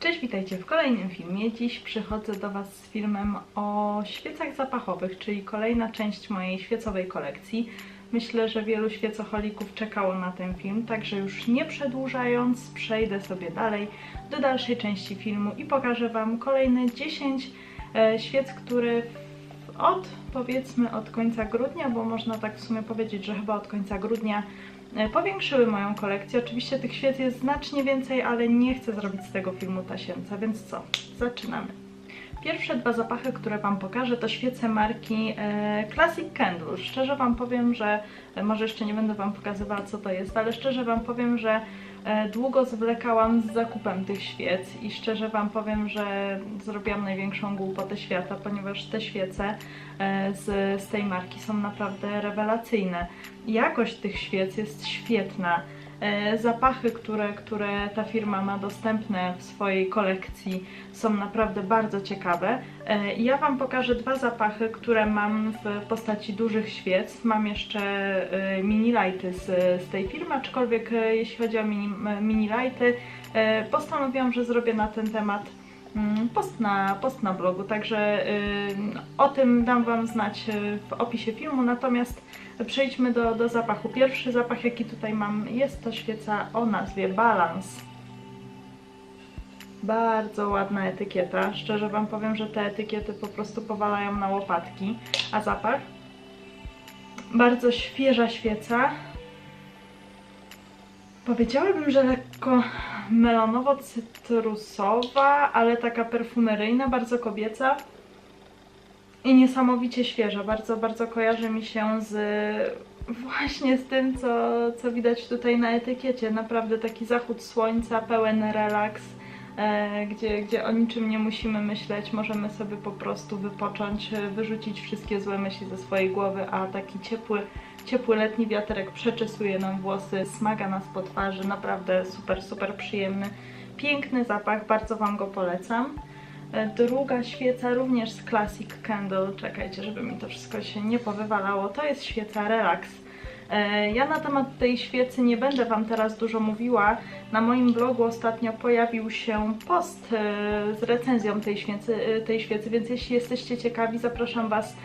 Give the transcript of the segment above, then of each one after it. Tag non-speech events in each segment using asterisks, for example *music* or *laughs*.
Cześć, witajcie w kolejnym filmie. Dziś przychodzę do Was z filmem o świecach zapachowych, czyli kolejna część mojej świecowej kolekcji. Myślę, że wielu świecocholików czekało na ten film, także już nie przedłużając, przejdę sobie dalej do dalszej części filmu i pokażę Wam kolejne 10 e, świec, które od powiedzmy od końca grudnia, bo można tak w sumie powiedzieć, że chyba od końca grudnia powiększyły moją kolekcję. Oczywiście tych świec jest znacznie więcej, ale nie chcę zrobić z tego filmu tasiemca, więc co? Zaczynamy. Pierwsze dwa zapachy, które Wam pokażę, to świece marki e, Classic Candle. Szczerze Wam powiem, że e, może jeszcze nie będę Wam pokazywała, co to jest, ale szczerze Wam powiem, że e, długo zwlekałam z zakupem tych świec i szczerze Wam powiem, że zrobiłam największą głupotę świata, ponieważ te świece e, z, z tej marki są naprawdę rewelacyjne. Jakość tych świec jest świetna. E, Zapachy, które, które ta firma ma dostępne w swojej kolekcji są naprawdę bardzo ciekawe. E, Ja Wam pokażę dwa zapachy, które mam w postaci dużych świec. Mam jeszcze e, mini lighty z, z tej firmy, aczkolwiek jeśli chodzi o mini, mini lighty, postanowiłam, że zrobię na ten temat mm, post na, post na blogu, także o tym dam Wam znać w opisie filmu, natomiast przejdźmy do, do zapachu. Pierwszy zapach jaki tutaj mam jest to świeca o nazwie Balance. Bardzo ładna etykieta, szczerze Wam powiem, że te etykiety po prostu powalają na łopatki, a zapach? Bardzo świeża świeca, Powiedziałabym, że lekko melonowo-cytrusowa, ale taka perfumeryjna, bardzo kobieca i niesamowicie świeża. Bardzo, bardzo kojarzy mi się z właśnie z tym, co, co widać tutaj na etykiecie. Naprawdę taki zachód słońca, pełen relaks, e, gdzie, gdzie o niczym nie musimy myśleć. Możemy sobie po prostu wypocząć, e, wyrzucić wszystkie złe myśli ze swojej głowy, a taki ciepły ciepły letni wiaterek przeczesuje nam włosy, smaga nas po twarzy, naprawdę super, super przyjemny, piękny zapach, bardzo Wam go polecam. E, Druga świeca również z Classic Candle, czekajcie, żeby mi to wszystko się nie powywalało, to jest świeca Relax. E, Ja na temat tej świecy nie będę Wam teraz dużo mówiła. Na moim blogu ostatnio pojawił się post e, z recenzją tej świecy, tej świecy, więc jeśli jesteście ciekawi, zapraszam Was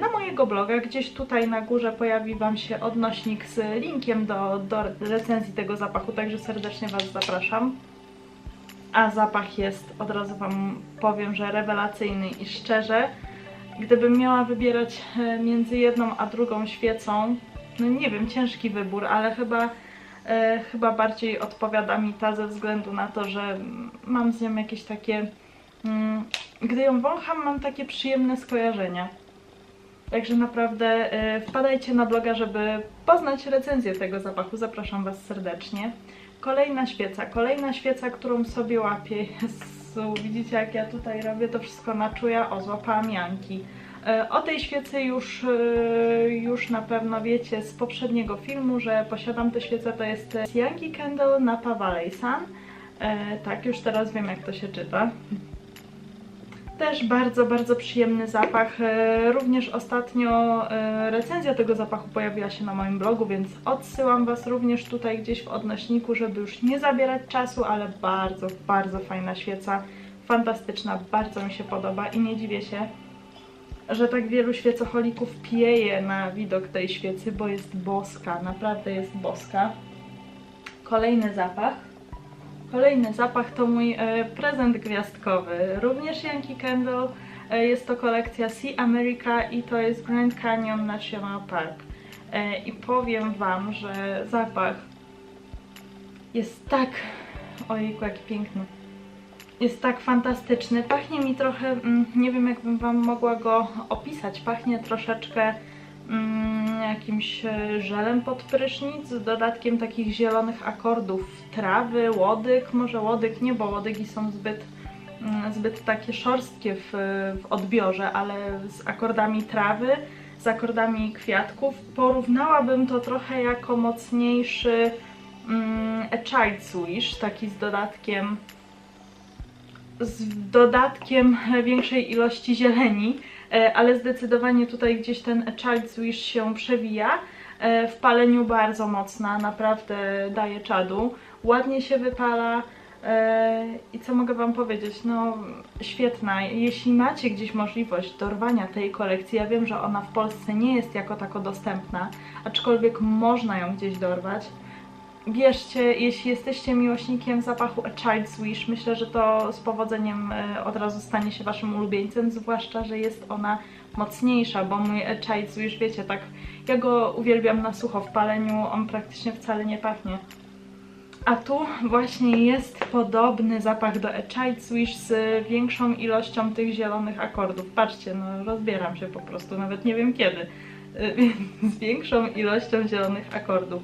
na mojego bloga. Gdzieś tutaj na górze pojawi Wam się odnośnik z linkiem do, do recenzji tego zapachu, także serdecznie Was zapraszam. A zapach jest, od razu Wam powiem, że rewelacyjny i szczerze, gdybym miała wybierać e, między jedną a drugą świecą, no nie wiem, ciężki wybór, ale chyba, e, chyba bardziej odpowiada mi ta ze względu na to, że mam z nią jakieś takie. Mm, gdy ją wącham, mam takie przyjemne skojarzenia. Także naprawdę e, wpadajcie na bloga, żeby poznać recenzję tego zapachu. Zapraszam Was serdecznie. Kolejna świeca, kolejna świeca, którą sobie łapię. Jezu, widzicie jak ja tutaj robię to wszystko na czuja. O, złapałam Janki. E, O tej świecy już, e, już na pewno wiecie z poprzedniego filmu, że posiadam tę świecę, to jest Yankee Candle Napa Valley Sun. E, tak, już teraz wiem jak to się czyta. Też bardzo, bardzo przyjemny zapach. E, Również ostatnio e, recenzja tego zapachu pojawiła się na moim blogu, więc odsyłam Was również tutaj gdzieś w odnośniku, żeby już nie zabierać czasu, ale bardzo, bardzo fajna świeca. Fantastyczna, bardzo mi się podoba i nie dziwię się, że tak wielu świecocholików pieje na widok tej świecy, bo jest boska, naprawdę jest boska. Kolejny zapach. Kolejny zapach to mój e, prezent gwiazdkowy, również Yankee Candle. E, jest to kolekcja Sea America i to jest Grand Canyon National Park. E, I powiem Wam, że zapach jest tak... Ojejku, jaki piękny. Jest tak fantastyczny. Pachnie mi trochę, mm, nie wiem jakbym Wam mogła go opisać, pachnie troszeczkę mm, jakimś e, żelem pod prysznic z dodatkiem takich zielonych akordów trawy, łodyg, może łodyg nie, bo łodygi są zbyt, mm, zbyt takie szorstkie w, w odbiorze, ale z akordami trawy, z akordami kwiatków. Porównałabym to trochę jako mocniejszy mm, A Child's Wish, taki z dodatkiem z dodatkiem *laughs* większej ilości zieleni, ale zdecydowanie tutaj gdzieś ten Child's Wish się przewija. E, W paleniu bardzo mocna, naprawdę daje czadu. Ładnie się wypala, E, I co mogę Wam powiedzieć? No, świetna. Jeśli macie gdzieś możliwość dorwania tej kolekcji, ja wiem, że ona w Polsce nie jest jako tako dostępna, aczkolwiek można ją gdzieś dorwać. Bierzcie, jeśli jesteście miłośnikiem zapachu A Child's Wish, myślę, że to z powodzeniem e, od razu stanie się Waszym ulubieńcem, zwłaszcza, że jest ona mocniejsza, bo mój A Child's Wish, wiecie, tak, ja go uwielbiam na sucho w paleniu, on praktycznie wcale nie pachnie. A tu właśnie jest podobny zapach do A Child's Wish z większą ilością tych zielonych akordów. Patrzcie, no rozbieram się po prostu, nawet nie wiem kiedy. Y, Z większą ilością zielonych akordów.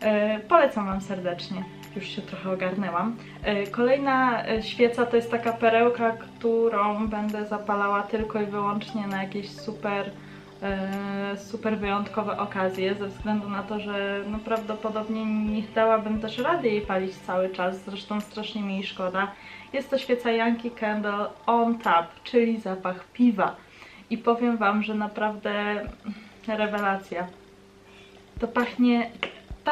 E, Polecam Wam serdecznie. Już się trochę ogarnęłam. E, Kolejna e, świeca to jest taka perełka, którą będę zapalała tylko i wyłącznie na jakieś super, super wyjątkowe okazje, ze względu na to, że no, prawdopodobnie nie dałabym też rady jej palić cały czas, zresztą strasznie mi jej szkoda. Jest to świeca Yankee Candle On Tap, czyli zapach piwa. I powiem Wam, że naprawdę rewelacja. To pachnie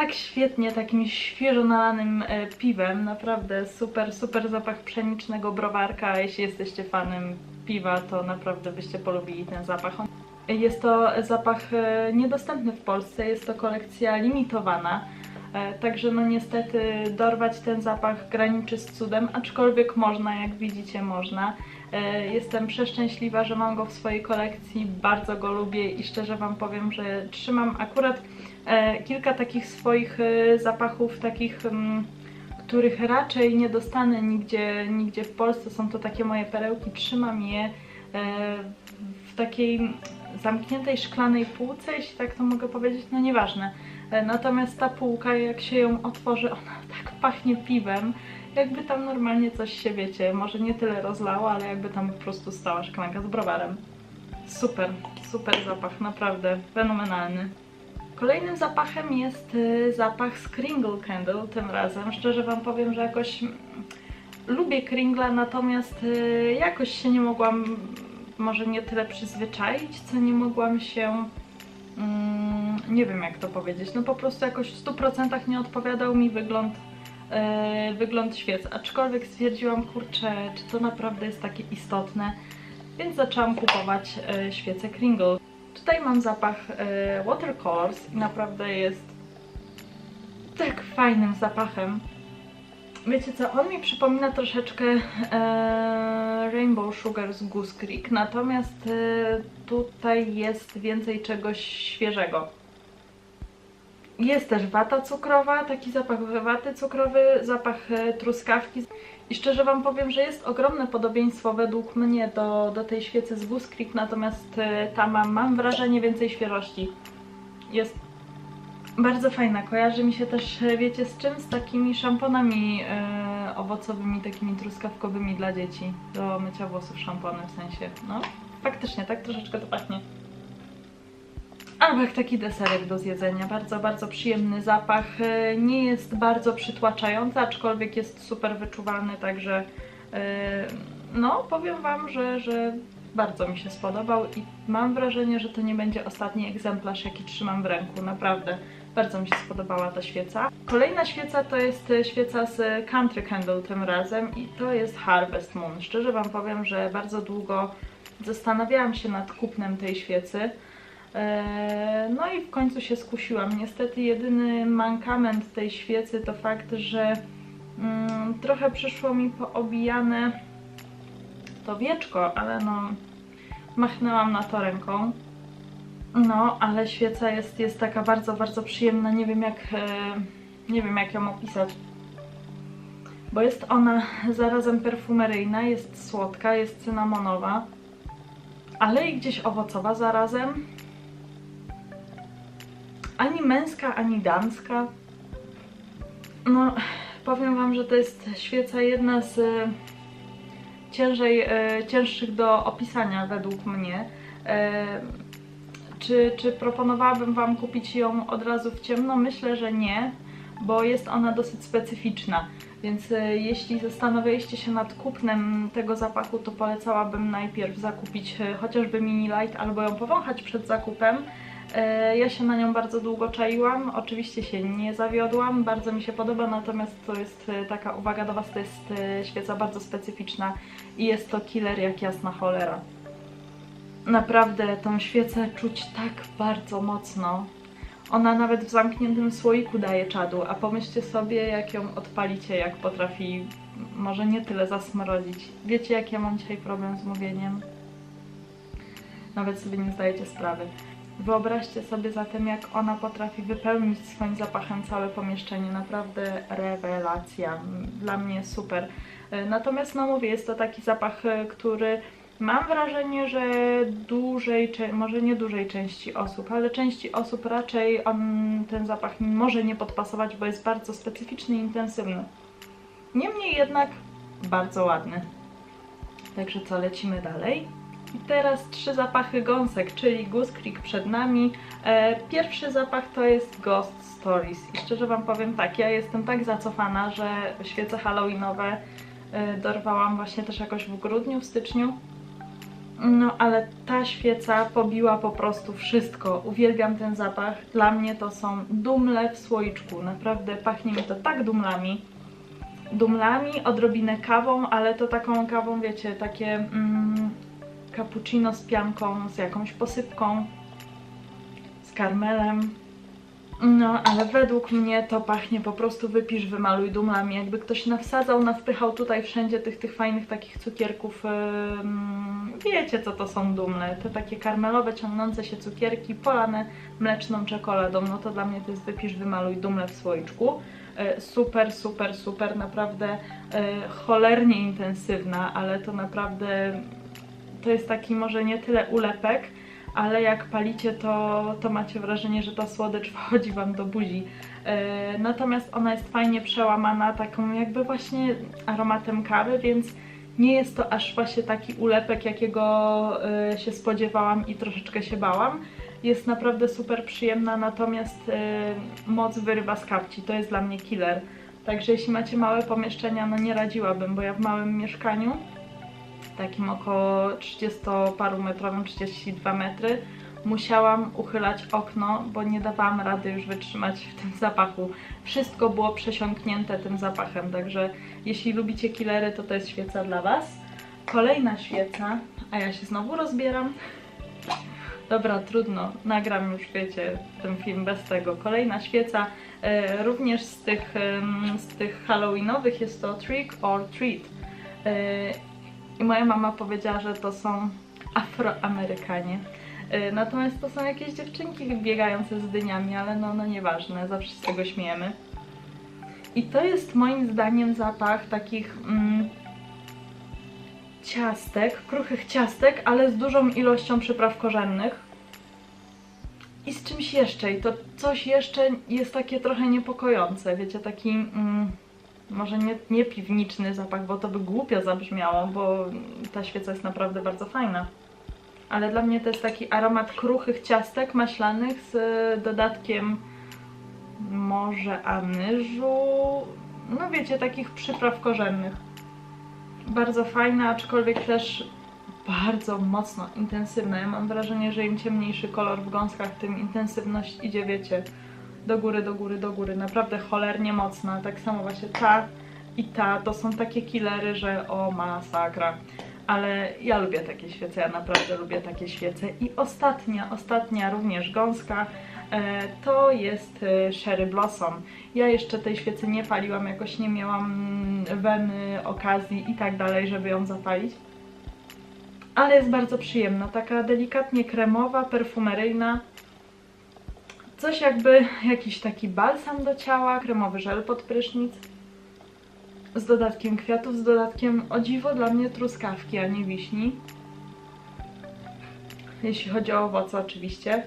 tak świetnie takim świeżo nalanym e, piwem. Naprawdę super, super zapach pszenicznego browarka. Jeśli jesteście fanem piwa, to naprawdę byście polubili ten zapach. Jest to zapach e, niedostępny w Polsce, jest to kolekcja limitowana. E, Także no niestety dorwać ten zapach graniczy z cudem, aczkolwiek można, jak widzicie można. Jestem przeszczęśliwa, że mam go w swojej kolekcji, bardzo go lubię i szczerze Wam powiem, że trzymam akurat kilka takich swoich e, zapachów, takich, mm, których raczej nie dostanę nigdzie, nigdzie w Polsce. Są to takie moje perełki, trzymam je e, w takiej zamkniętej szklanej półce, jeśli tak to mogę powiedzieć, no nieważne. E, Natomiast ta półka, jak się ją otworzy, *laughs* ona tak pachnie piwem, jakby tam normalnie coś się, wiecie, może nie tyle rozlało, ale jakby tam po prostu stała szklanka z browarem. Super, super zapach, naprawdę fenomenalny. Kolejnym zapachem jest y, zapach z Kringle Candle tym razem. Szczerze Wam powiem, że jakoś mm, lubię Kringla, natomiast y, jakoś się nie mogłam, może nie tyle przyzwyczaić, co nie mogłam się, mm, nie wiem jak to powiedzieć, no po prostu jakoś w 100% nie odpowiadał mi wygląd, y, wygląd świec. Aczkolwiek stwierdziłam, kurczę, czy to naprawdę jest takie istotne, więc zaczęłam kupować świece Kringle. Tutaj mam zapach e, watercolors i naprawdę jest tak fajnym zapachem. Wiecie co, on mi przypomina troszeczkę e, Rainbow Sugar z Goose Creek, natomiast e, tutaj jest więcej czegoś świeżego. Jest też wata cukrowa, taki zapach waty cukrowy, zapach e, truskawki. I szczerze Wam powiem, że jest ogromne podobieństwo według mnie do, do tej świecy z Creek, natomiast e, ta ma, mam wrażenie, więcej świeżości. Jest bardzo fajna, kojarzy mi się też, e, wiecie z czym? Z takimi szamponami e, owocowymi, takimi truskawkowymi dla dzieci. Do mycia włosów szampony w sensie. No, faktycznie, tak troszeczkę to pachnie. Albo jak taki deserek do zjedzenia. Bardzo, bardzo przyjemny zapach. E, Nie jest bardzo przytłaczający, aczkolwiek jest super wyczuwalny, także e, no, powiem Wam, że, że bardzo mi się spodobał i mam wrażenie, że to nie będzie ostatni egzemplarz, jaki trzymam w ręku. Naprawdę, bardzo mi się spodobała ta świeca. Kolejna świeca to jest e, świeca z Country Candle tym razem i to jest Harvest Moon. Szczerze Wam powiem, że bardzo długo zastanawiałam się nad kupnem tej świecy. Eee, No i w końcu się skusiłam. Niestety jedyny mankament tej świecy to fakt, że mm, trochę przyszło mi poobijane to wieczko, ale no machnęłam na to ręką. No, ale świeca jest, jest taka bardzo, bardzo przyjemna. Nie wiem jak, e, nie wiem jak ją opisać. Bo jest ona zarazem perfumeryjna, jest słodka, jest cynamonowa, ale i gdzieś owocowa zarazem ani męska, ani damska. No, powiem Wam, że to jest świeca jedna z e, ciężej, e, cięższych do opisania według mnie. E, czy, czy proponowałabym Wam kupić ją od razu w ciemno? Myślę, że nie, bo jest ona dosyć specyficzna. Więc jeśli zastanawialiście się nad kupnem tego zapachu, to polecałabym najpierw zakupić chociażby mini light albo ją powąchać przed zakupem. E, Ja się na nią bardzo długo czaiłam, oczywiście się nie zawiodłam, bardzo mi się podoba, natomiast to jest e, taka uwaga do Was, to jest e, świeca bardzo specyficzna i jest to killer jak jasna cholera. Naprawdę tą świecę czuć tak bardzo mocno. Ona nawet w zamkniętym słoiku daje czadu, a pomyślcie sobie, jak ją odpalicie, jak potrafi może nie tyle zasmrodzić. Wiecie, jak ja mam dzisiaj problem z mówieniem? Nawet sobie nie zdajecie sprawy. Wyobraźcie sobie zatem, jak ona potrafi wypełnić swoim zapachem całe pomieszczenie. Naprawdę rewelacja. Dla mnie super. E, Natomiast, no mówię, jest to taki zapach, e, który mam wrażenie, że dużej, może nie dużej części osób, ale części osób raczej on, ten zapach może nie podpasować, bo jest bardzo specyficzny i intensywny. Niemniej jednak bardzo ładny. Także co, lecimy dalej. I teraz trzy zapachy gąsek, czyli Goose Creek przed nami. E, pierwszy zapach to jest Ghost Stories. I szczerze Wam powiem tak, ja jestem tak zacofana, że świece halloweenowe e, dorwałam właśnie też jakoś w grudniu, w styczniu. No, ale ta świeca pobiła po prostu wszystko. Uwielbiam ten zapach. Dla mnie to są dumle w słoiczku. Naprawdę pachnie mi to tak dumlami dumlami, odrobinę kawą, ale to taką kawą, wiecie, takie mm, cappuccino z pianką, z jakąś posypką, z karmelem. No, ale według mnie to pachnie po prostu wypisz, wymaluj dumlami. Jakby ktoś nawsadzał, nawpychał tutaj wszędzie tych, tych fajnych takich cukierków. ym, wiecie, co to są dumle. Te takie karmelowe, ciągnące się cukierki, polane mleczną czekoladą. No to dla mnie to jest wypisz, wymaluj dumle w słoiczku. E, super, super, super, naprawdę e, cholernie intensywna, ale to naprawdę to jest taki może nie tyle ulepek, ale jak palicie, to, to macie wrażenie, że ta słodycz wchodzi Wam do buzi. E, natomiast ona jest fajnie przełamana taką jakby właśnie aromatem kawy, więc nie jest to aż właśnie taki ulepek, jakiego e, się spodziewałam i troszeczkę się bałam. Jest naprawdę super przyjemna, natomiast e, moc wyrywa z kapci. To jest dla mnie killer. Także jeśli macie małe pomieszczenia, no nie radziłabym, bo ja w małym mieszkaniu, takim około 30 paru metrowym, 32 metry, musiałam uchylać okno, bo nie dawałam rady już wytrzymać w tym zapachu. Wszystko było przesiąknięte tym zapachem, także jeśli lubicie killery, to to jest świeca dla Was. Kolejna świeca, a ja się znowu rozbieram. Dobra, trudno, nagram już, wiecie, ten film bez tego. Kolejna świeca, e, również z tych, z tych halloweenowych jest to Trick or Treat. E, I moja mama powiedziała, że to są Afroamerykanie. E, Natomiast to są jakieś dziewczynki biegające z dyniami, ale no, no nieważne, zawsze z tego śmiejemy. I to jest moim zdaniem zapach takich mm, ciastek, kruchych ciastek, ale z dużą ilością przypraw korzennych. I z czymś jeszcze, i to coś jeszcze jest takie trochę niepokojące, wiecie, taki mm, może nie, nie piwniczny zapach, bo to by głupio zabrzmiało, bo ta świeca jest naprawdę bardzo fajna. Ale dla mnie to jest taki aromat kruchych ciastek maślanych z dodatkiem może anyżu, no wiecie, takich przypraw korzennych. Bardzo fajna, aczkolwiek też bardzo mocno intensywna. Ja mam wrażenie, że im ciemniejszy kolor w gąskach, tym intensywność idzie, wiecie, do góry, do góry, do góry. Naprawdę cholernie mocna. Tak samo właśnie ta i ta to są takie killery, że o masakra. Ale ja lubię takie świece, ja naprawdę lubię takie świece. I ostatnia, ostatnia również gąska e, to jest e, Sherry Blossom. Ja jeszcze tej świecy nie paliłam, jakoś nie miałam weny, okazji i tak dalej, żeby ją zapalić. Ale jest bardzo przyjemna, taka delikatnie kremowa, perfumeryjna. Coś jakby jakiś taki balsam do ciała, kremowy żel pod prysznic. Z dodatkiem kwiatów, z dodatkiem o dziwo dla mnie truskawki, a nie wiśni. Jeśli chodzi o owoce oczywiście.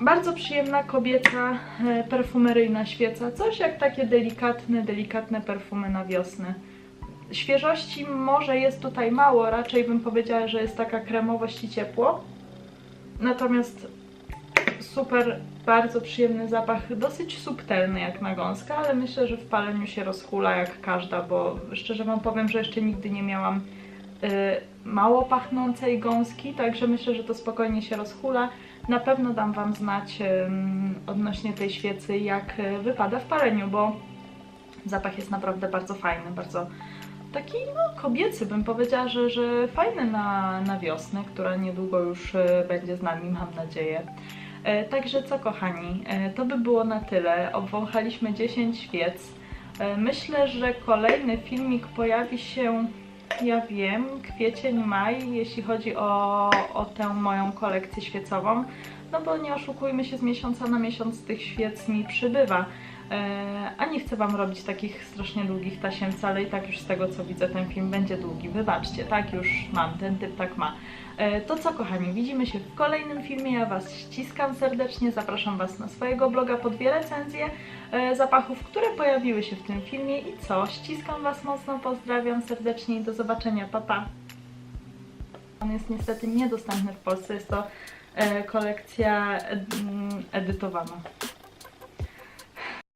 Bardzo przyjemna kobieca, e, perfumeryjna świeca. Coś jak takie delikatne, delikatne perfumy na wiosnę. Świeżości może jest tutaj mało, raczej bym powiedziała, że jest taka kremowość i ciepło. Natomiast super, bardzo przyjemny zapach, dosyć subtelny jak na gąskę, ale myślę, że w paleniu się rozhula jak każda, bo szczerze Wam powiem, że jeszcze nigdy nie miałam mało pachnącej gąski, także myślę, że to spokojnie się rozhula. Na pewno dam Wam znać ym, odnośnie tej świecy, jak y, wypada w paleniu, bo zapach jest naprawdę bardzo fajny, bardzo taki no, kobiecy, bym powiedziała, że, że fajny na, na wiosnę, która niedługo już e, będzie z nami, mam nadzieję. E, Także co kochani, e, to by było na tyle. Obwąchaliśmy 10 świec. E, Myślę, że kolejny filmik pojawi się, ja wiem, kwiecień, maj, jeśli chodzi o, o tę moją kolekcję świecową. No bo nie oszukujmy się, z miesiąca na miesiąc tych świec mi przybywa. E, A nie chcę Wam robić takich strasznie długich tasiemca, ale i tak już z tego co widzę ten film będzie długi. Wybaczcie, tak już mam, ten typ tak ma. E, To co kochani, widzimy się w kolejnym filmie, ja Was ściskam serdecznie, zapraszam Was na swojego bloga po dwie recenzje e, zapachów, które pojawiły się w tym filmie i co, ściskam Was mocno, pozdrawiam serdecznie i do zobaczenia, pa pa! On jest niestety niedostępny w Polsce, jest to kolekcja mm, edytowana.